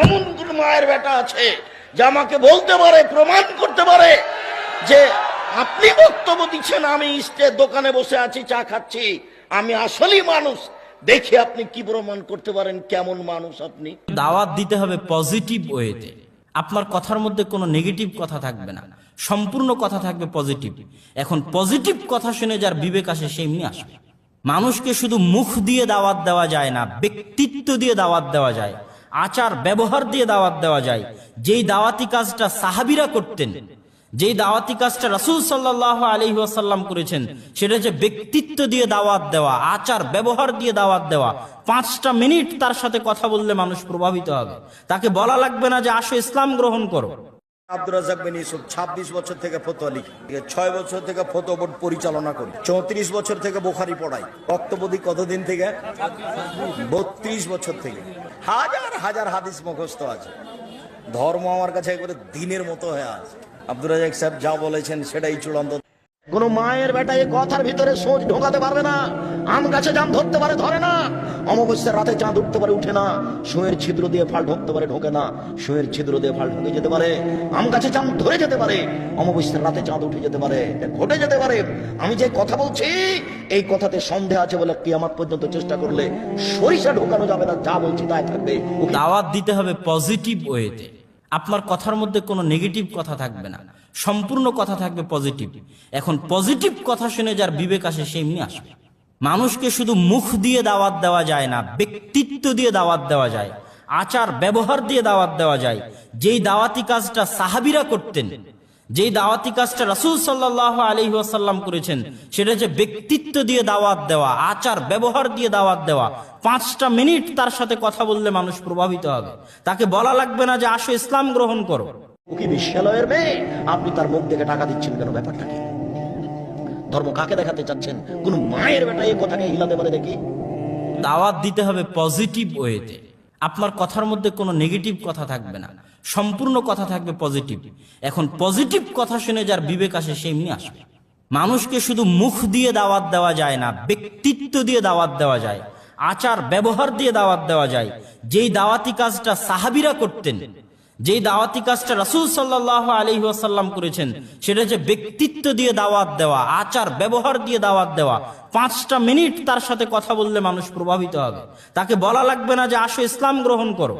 এমন কোন মায়ের বেটা আছে যে আমাকে বলতে পারে, প্রমাণ করতে পারে যে আপনি বক্তব্য দিচ্ছেন, আমি স্টের দোকানে বসে আছি, চা খাচ্ছি। আমি আসলেই মানুষ। দেখে আপনি কি প্রমাণ করতে পারেন, কেমন মানুষ আপনি? দাওয়াত দিতে হবে পজিটিভ ওয়েতে। আপনার কথার মধ্যে কোনো নেগেটিভ কথা থাকবে না। সম্পূর্ণ কথা থাকবে পজিটিভ। এখন পজিটিভ কথা শুনে যার বিবেক আসে, সে এমনি আসবে। মানুষকে শুধু মুখ দিয়ে দাওয়াত দেওয়া যায় না, ব্যক্তিত্ব দিয়ে দাওয়াত দেওয়া যায়। আচার ব্যবহার দিয়ে দাওয়াত দেওয়া যায়। যেই দাওয়াতি কাজটা সাহাবিরা করতেন, যেই দাওয়াতি কাজটা রাসুল সাল্লাহ আলী করেছেন, সেটা হচ্ছে ব্যক্তিত্ব দিয়ে দাওয়াত দেওয়া, আচার ব্যবহার দিয়ে দাওয়াত দেওয়া। পাঁচটা মিনিট তার সাথে কথা বললে মানুষ প্রভাবিত হবে। তাকে বলা লাগবে না যে আসো ইসলাম গ্রহণ করো। বিন ইউসুফ ছাব্বিশ বছর থেকে ছয় বছর থেকে পরিচালনা চৌত্রিশ বছর থেকে বোখারি পড়াই বক্তব্য কতদিন থেকে? বত্রিশ বছর থেকে। হাজার হাজার হাদিস মুখস্থ আছে। ধর্ম আমার কাছে একবারে দিনের মতো হয়ে আছে। আব্দুর রাজাক সাহেব যা বলেছেন সেটাই চূড়ান্ত। কোন মায়ের বেটা এই কথার ভিতরে সোচ ঢোকাতে পারবে না। আম গাছে জাম ধরতে পারে, ধরে না। অমাবস্যার রাতে চাঁদ উঠতে পারে, উঠে না। সুয়ের ছিদ্র দিয়ে ফাল ঢুকতে পারে, ঢোকে না। সুয়ের ছিদ্র দিয়ে ফাল ঢুকে যেতে পারে। আম গাছে চাঁদ ধরে যেতে পারে। অমাবস্যার রাতে চাঁদ উঠে যেতে পারে। ঘটে যেতে পারে। আমি যে কথা বলছি, এই কথাতে সন্দেহ আছে বলে কিয়ামাত পর্যন্ত চেষ্টা করলে সরিষা ঢোকানো যাবে না, যা বলছি তাই থাকবে। দাওয়াত দিতে হবে পজিটিভ ওয়েতে। আপনার কথার মধ্যে কোনো নেগেটিভ কথা থাকবে না। সম্পূর্ণ কথা থাকবে পজিটিভ এখন পজিটিভ কথা শুনে যার বিবেক আসে, সে এমনি আসবে। মানুষকে শুধু মুখ দিয়ে দাওয়াত দেওয়া যায় না, ব্যক্তিত্ব দিয়ে দাওয়াত দেওয়া যায় আচার ব্যবহার দিয়ে দাওয়াত দেওয়া যায়। যেই দাওয়াতি কাজটা সাহাবিরা করতেন যেই দাওয়াতি কাজটা রাসুল সাল্লাহ আলী ওয়াসাল্লাম করেছেন সেটা হচ্ছে ব্যক্তিত্ব দিয়ে দাওয়াত দেওয়া আচার ব্যবহার দিয়ে দাওয়াত দেওয়া। পাঁচটা মিনিট তার সাথে কথা বললে মানুষ প্রভাবিত হবে। তাকে বলা লাগবে না যে আসো ইসলাম গ্রহণ করো। কি বিশ্বলয়ের মেয়ে? আপনি তার মুখ দেখে টাকা দিচ্ছেন কেন? ব্যাপারটা কি? ধর্ম কাকে দেখাতে চাচ্ছেন? কোন মায়ের বেটা এই কথাকে হিলাতে পারে দেখি দাওয়াত দিতে হবে পজিটিভ ওয়েতে। আপনার কথার মধ্যে কোনো নেগেটিভ কথা থাকবে না। সম্পূর্ণ কথা থাকবে পজিটিভ এখন পজিটিভ কথা শুনে যার বিবেক আসে, সে এমনি আসবে। মানুষকে শুধু মুখ দিয়ে দাওয়াত দেওয়া যায় না, ব্যক্তিত্ব দিয়ে দাওয়াত দেওয়া যায়, আচার, ব্যবহার দিয়ে দাওয়াত দেওয়া যায়। যেই দাওয়াতি কাজটা সাহাবিরা করতেন, যেই দাওয়াতি কাজটা রাসুল সাল্লাহ আলী ওয়াসাল্লাম করেছেন, সেটা হচ্ছে ব্যক্তিত্ব দিয়ে দাওয়াত দেওয়া, আচার, ব্যবহার দিয়ে দাওয়াত দেওয়া। পাঁচটা মিনিট তার সাথে কথা বললে মানুষ প্রভাবিত হবে। তাকে বলা লাগবে না যে আসো ইসলাম গ্রহণ করো।